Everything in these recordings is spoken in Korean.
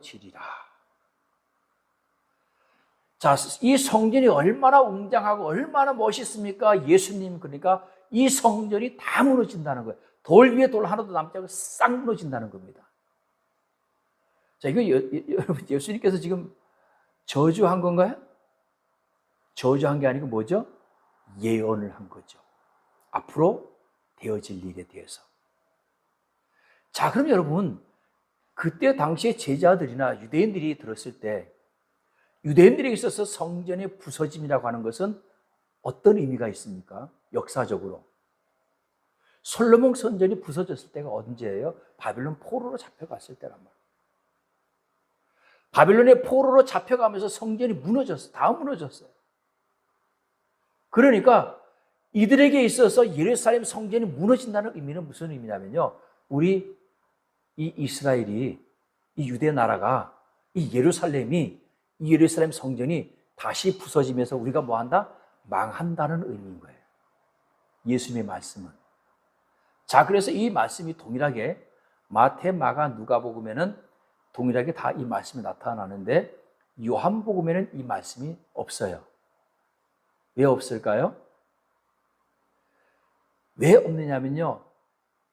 지리라. 자, 이 성전이 얼마나 웅장하고 얼마나 멋있습니까? 예수님 그러니까 이 성전이 다 무너진다는 거예요. 돌 위에 돌 하나도 남지 않고 싹 무너진다는 겁니다. 자, 이거 여러분 예수님께서 지금 저주한 건가요? 저주한 게 아니고 뭐죠? 예언을 한 거죠. 앞으로 되어질 일에 대해서. 자, 그럼 여러분, 그때 당시에 제자들이나 유대인들이 들었을 때 유대인들에게 있어서 성전의 부서짐이라고 하는 것은 어떤 의미가 있습니까? 역사적으로. 솔로몬 성전이 부서졌을 때가 언제예요? 바빌론 포로로 잡혀갔을 때란 말이에요. 바빌론의 포로로 잡혀가면서 성전이 무너졌어요. 다 무너졌어요. 그러니까 이들에게 있어서 예루살렘 성전이 무너진다는 의미는 무슨 의미냐면요. 우리 이 이스라엘이 이 유대 나라가 이 예루살렘이 이 예루살렘 성전이 다시 부서지면서 우리가 뭐 한다? 망한다는 의미인 거예요. 예수님의 말씀은. 자, 그래서 이 말씀이 동일하게 마태, 마가, 누가복음에는 동일하게 다 이 말씀이 나타나는데 요한복음에는 이 말씀이 없어요. 왜 없을까요? 왜 없느냐면요.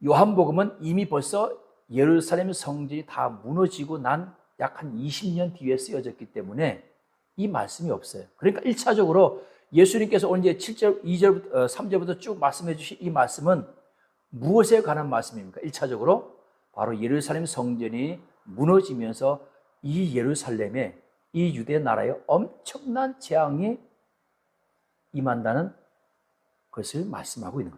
요한복음은 이미 벌써 예루살렘 성전이 다 무너지고 난 약 한 20년 뒤에 쓰여졌기 때문에 이 말씀이 없어요. 그러니까 1차적으로 예수님께서 오늘 이제 7절, 2절, 3절부터 쭉 말씀해 주신 이 말씀은 무엇에 관한 말씀입니까? 1차적으로 바로 예루살렘 성전이 무너지면서 이 예루살렘에 이 유대 나라에 엄청난 재앙이 임한다는 것을 말씀하고 있는 겁니다.